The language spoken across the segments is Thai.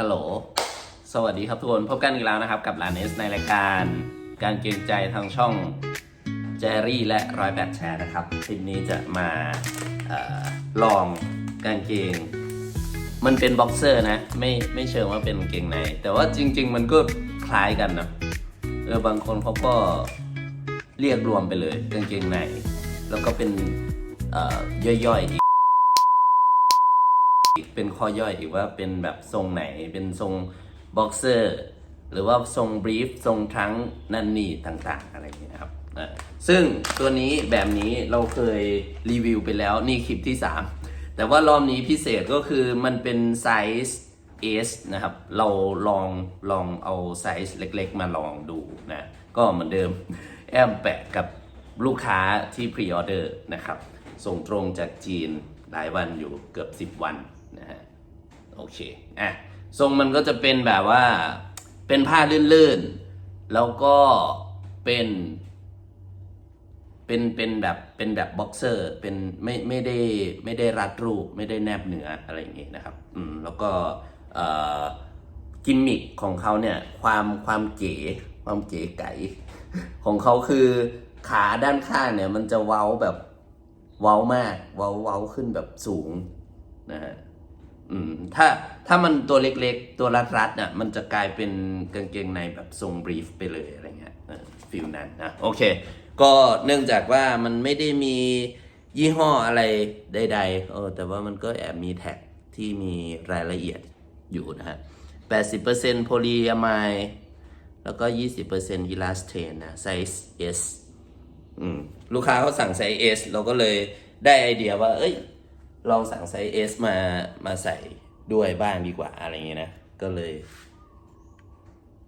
ฮัลโหล สวัสดีครับทุกคน พบกันอีกแล้วนะครับ กับลานเอสในรายการการเกรงใจทางช่องเจรี่และร้อยแปดแชร์นะครับ คลิปนี้จะมาออลองกางเกง มันเป็นบ็อกเซอร์นะ ไม่ไม่เชิงว่าเป็นเกงใน แต่ว่าจริง ๆ มันก็คล้ายกันนะเออบางคนเขาก็เรียกรวมไปเลยกางเกงใน แล้วก็เป็นย่อยๆอีก เป็นข้อย่อยอีกว่าเป็นแบบทรงไหนเป็นทรงบ็อกเซอร์หรือว่าทรงบรีฟทรงทรังนั่นนี่ต่างๆ อะไรอย่างเงี้ยนะครับซึ่งตัวนี้แบบนี้เราเคยรีวิวไปแล้วนี่คลิปที่ 3 แต่ว่ารอบนี้พิเศษก็คือมันเป็นไซส์ S นะครับ เราลองลองเอาไซส์เล็กๆ มาลองดูนะ ก็เหมือนเดิมแอมแปะกับลูกค้าที่พรีออเดอร์นะครับ ส่งตรงจากจีนหลายวันอยู่เกือบ 10 วัน นะฮะโอเคอะทรงมันก็จะเป็นแบบว่าเป็นผ้าลื่นๆ แล้วก็เป็นเป็นเป็นแบบเป็นแบบบ็อกเซอร์เป็นไม่ไม่ได้ไม่ได้รัดรูป ไม่ได้แนบเนื้ออะไรอย่างงี้นะครับอืมแล้วก็เอ่อกิมมิคของเขาเนี่ยความความเก๋ความเก๋ไก๋ของเขาคือขาด้านข้างเนี่ยมันจะเว้าแบบเว้ามาก เว้าเว้าขึ้นแบบสูงนะฮะ อืมถ้าถ้ามันตัวเล็กๆ ตัวรัดๆน่ะมันจะกลายเป็นกางเกงในแบบทรงบรีฟไปเลยอะไรเงี้ยฟิลนั้นนะโอเค ก็เนื่องจากว่ามันไม่ได้มียี่ห้ออะไรใดๆเออแต่ว่ามันก็แอบมีแท็กที่มีรายละเอียดอยู่นะฮะ 80%โพลีอะไมด์แล้วก็ 20%อีลาสเทนนะไซส์ S อืมลูกค้าเขาสั่งไซส์ S เราก็เลยได้ไอเดียว่า เอ้ย ลองสั่งไซส์ S มามาใส่ด้วยบ้างดีกว่าอะไรเงี้ยนะ ก็เลย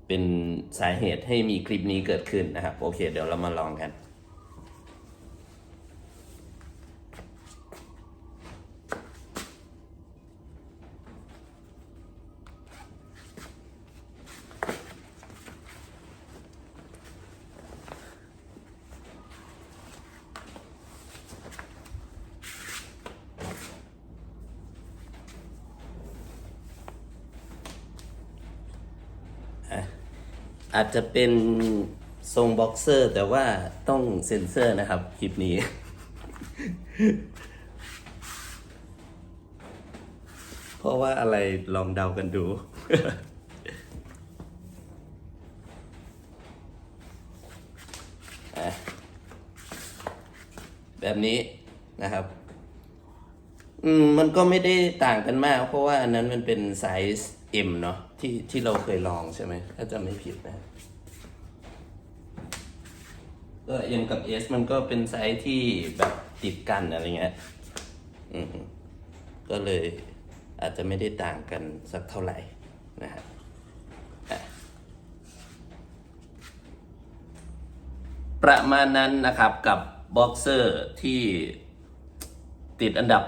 เป็นสาเหตุให้มีคลิปนี้เกิดขึ้นนะครับ โอเค เดี๋ยวเรามาลองกัน อาจจะเป็นทรงบ็อกเซอร์ แต่ว่าต้องเซ็นเซอร์นะครับ คลิปนี้ เพราะว่าอะไรลองเดากันดูแบบนี้นะครับ อืม มันก็ไม่ได้ต่างกันมาก เพราะว่าอันนั้นมันเป็นไซส์ M เนาะที่ที่เราเคยลองใช่ไหมถ้าจะไม่ผิดนะก็ M กับ S มันก็เป็นไซส์ที่แบบติดกันอะไรเงี้ยอืมก็เลยอาจจะไม่ได้ต่างกันสักเท่าไหร่นะฮะประมาณนั้นนะครับกับบ็อกเซอร์ที่ติดอันดับ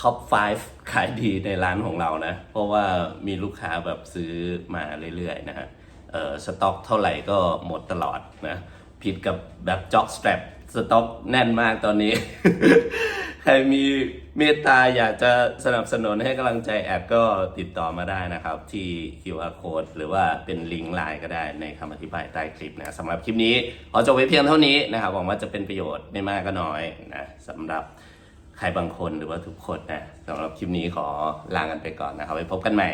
ท็อป 5 ขายดีในร้านของเรานะ เพราะว่ามีลูกค้าแบบซื้อมาเรื่อยๆนะฮะเออสต็อกเท่าไหร่ก็หมดตลอดนะ ผิดกับแบบจ็อกส t ต a p สต็อกแน่นมากตอนนี้ ใครมีเมตตาอยากจะสนับสนุนให้กำลังใจแอดก็ติดต่อมาได้นะครับ ที่ QR code หรือว่าเป็นลิงก์ไลน์ก็ได้ในคำอธิบายใต้คลิปนะสำหรับคลิปนี้ขอจบไว้เพียงเท่านี้นะครับหวังว่าจะเป็นประโยชน์ไม่มากก็น้อยนะสำหรับ ใครบางคนหรือว่าทุกคนนะสำหรับคลิปนี้ขอลากันไปก่อนนะครับไว้พบกันใหม่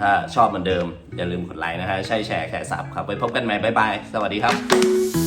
ถ้าชอบเหมือนเดิม อย่าลืมกดไลค์นะฮะใช่แชร์แค่สับครับไว้พบกันใหม่บ๊ายบาย สวัสดีครับ